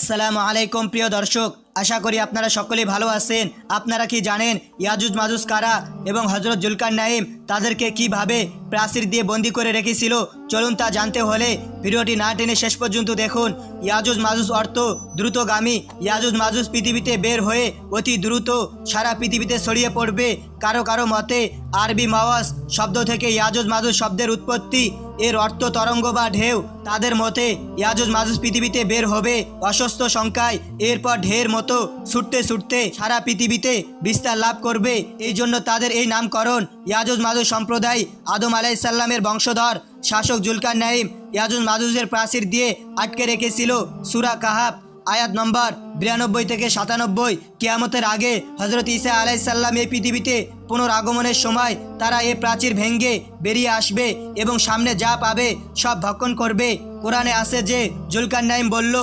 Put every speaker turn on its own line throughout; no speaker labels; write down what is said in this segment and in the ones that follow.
আসসালামু আলাইকুম, প্রিয় দর্শক। আশা করি আপনারা সকলেই ভালো আছেন। আপনারা কি জানেন, ইয়াজুজ মাজুজ কারা এবং হজরত জুলকার নাইম তাদেরকে কীভাবে প্রাচীর দিয়ে বন্দি করে রেখেছিল? চলুন তা জানতে হলে ভিডিওটি না টেনে শেষ পর্যন্ত দেখুন। ইয়াজুজ মাজুজ অর্থ দ্রুতগামী। ইয়াজুজ মাজুজ পৃথিবীতে বের হয়ে অতি দ্রুত সারা পৃথিবীতে ছড়িয়ে পড়বে। কারও কারও মতে, আরবি মাওয়াজ শব্দ থেকে ইয়াজুজ মাজুজ শব্দের উৎপত্তি এর অর্থ তরঙ্গ বা ঢেউ। তাদের মতে, ইয়াজুজ মাজুজ পৃথিবীতে বের হবে অসুস্থ সংখ্যায়, এরপর ঢের মতো ছুটতে ছুটতে সারা পৃথিবীতে বিস্তার লাভ করবে। এই জন্য তাদের এই নামকরণ ইয়াজুজ মাজুজ সম্প্রদায় আদম আলাইসাল্লামের বংশধর, শাসক জুলকার নাইম ইয়াজুজ মাজুজের প্রাচীর দিয়ে আটকে রেখেছিল সুরা কাহাব আয়াত নম্বর বিরানব্বই থেকে সাতানব্বই, কেয়ামতের আগে হজরত ইসা আলাইসাল্লাম এই পৃথিবীতে পুনরাগমনের সময় তারা এ প্রাচীর ভেঙ্গে বেরিয়ে আসবে এবং সামনে যা পাবে সব ভক্ষণ করবে। কোরআনে আসে যে জুলকার নাইম বলল,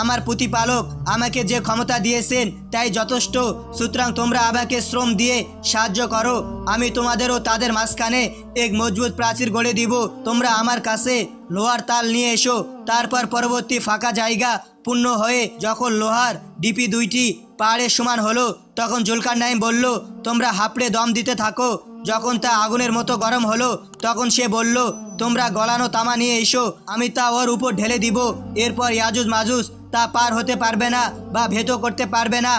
আমার প্রতিপালক আমাকে যে ক্ষমতা দিয়েছেন তাই যথেষ্ট। সুতরাং তোমরা আমাকে শ্রম দিয়ে সাহায্য করো। আমি তোমাদেরও তাদের মাঝখানে এক মজবুত প্রাচীর গড়ে দিব। তোমরা আমার কাছে লোহার তাল নিয়ে এসো। তারপর পরবর্তী ফাঁকা জায়গা পূর্ণ হয়ে যখন লোহার ডিপি দুইটি পাহাড়ের সমান হলো, তখন জুলকার নাইম বলল, তোমরা হাঁপড়ে দম দিতে থাকো। যখন তা আগুনের মতো গরম হলো, তখন সে বলল, তোমরা গলানো তামা নিয়ে এসো, আমি তা ওর উপর ঢেলে দিব। এরপর ইয়াজুজ মাজুজ তা পার হতে পারবে না বা ভেতো করতে পারবে না।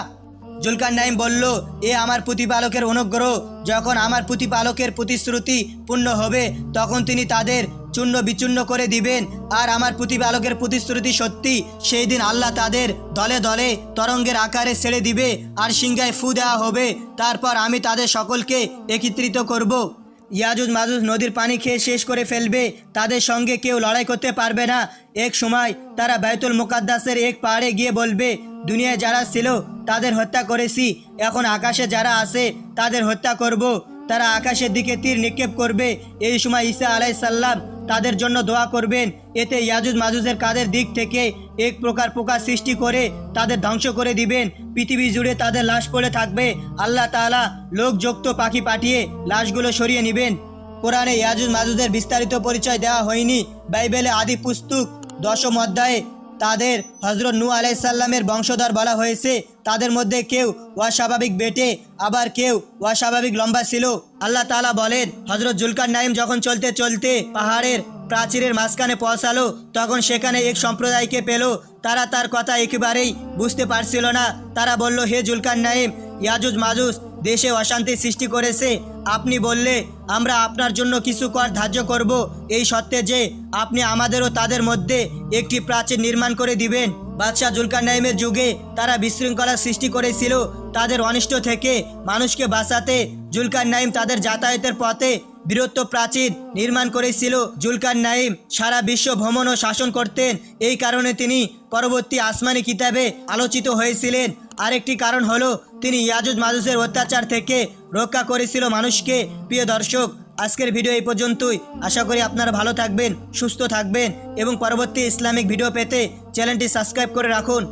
জুলকার নাইম বলল, এ আমার প্রতিপালকের অনুগ্রহ। যখন আমার প্রতিপালকের প্রতিশ্রুতি পূর্ণ হবে, তখন তিনি তাদের চূর্ণ বিচূর্ণ করে দিবেন। আর আমার প্রতিপালকের প্রতিশ্রুতি সত্যি। সেই দিন আল্লাহ তাদের দলে দলে তরঙ্গের আকারে ছেড়ে দিবে আর সিংহায় ফু দেওয়া হবে। তারপর আমি তাদের সকলকে একত্রিত করব। ইয়াজুজ মাজুজ নদীর পানি খেয়ে শেষ করে ফেলবে। তাদের সঙ্গে কেউ লড়াই করতে পারবে না। এক সময় তারা বাইতুল মুকাদ্দাসের এক পাহাড়ে গিয়ে বলবে, দুনিয়ায় যারা ছিল, তাদের হত্যা করেছি। এখন আকাশে যারা আছে, তাদের হত্যা করব। তারা আকাশের দিকে তীর নিক্ষেপ করবে। এই সময় ঈসা আলাই সাল্লাম তাদের জন্য দোয়া করবেন। এতে ইয়াজুজ মাজুজের কাদের দিক থেকে এক প্রকার পোকা সৃষ্টি করে তাদের ধ্বংস করে দিবেন। পৃথিবী জুড়ে তাদের লাশ পড়ে থাকবে। আল্লাহ তাআলা লোকযুক্ত পাখি পাঠিয়ে লাশগুলো সরিয়ে নেবেন। কোরআনে ইয়াজুজ মাজুজের বিস্তারিত পরিচয় দেওয়া হয়নি। বাইবেলে আদি পুস্তক দশম অধ্যায়ে তাদের হজরত নু আলাইসাল্লামের বংশধর বলা হয়েছে। তাদের মধ্যে কেউ অস্বাভাবিক বেটে, আবার কেউ অস্বাভাবিক লম্বা ছিল। আল্লাহ তালা বলেন হজরত জুলকার নাইম যখন চলতে চলতে পাহাড়ের প্রাচীরের মাঝখানে পৌঁছালো, তখন সেখানে এক সম্প্রদায়কে পেল। তারা তার কথা একেবারেই বুঝতে পারছিল না। তারা বলল, হে জুলকার নাইম ইয়াজুজ মাজুজ দেশে অশান্তি সৃষ্টি করেছে। আপনি বললে, আমরা আপনার জন্য কিছু কর ধার্য করব। এই সত্ত্বে যে আপনি আমাদেরও তাদের মধ্যে একটি প্রাচীর নির্মাণ করে দিবেন। বাদশাহ জুলকার নাইমের যুগে তারা বিশৃঙ্খলার সৃষ্টি করেছিল। তাদের অনিষ্ট থেকে মানুষকে বাঁচাতে জুলকার নাইম তাদের যাতায়াতের পথে বীরত্ব প্রাচীর নির্মাণ করেছিল। জুলকার নাইম সারা বিশ্ব ভ্রমণ ও শাসন করতেন। এই কারণে তিনি পরবর্তী আসমানি কিতাবে আলোচিত হয়েছিলেন। আরেকটি কারণ হলো, তিনি ইয়াজুজ মাজুজের অত্যাচার থেকে রক্ষা করেছিল মানুষকে। প্রিয় দর্শক, আজকের ভিডিও এই পর্যন্তই। আশা করি আপনারা ভালো থাকবেন, সুস্থ থাকবেন এবং পরবর্তী ইসলামিক ভিডিও পেতে চ্যানেলটি সাবস্ক্রাইব করে রাখুন।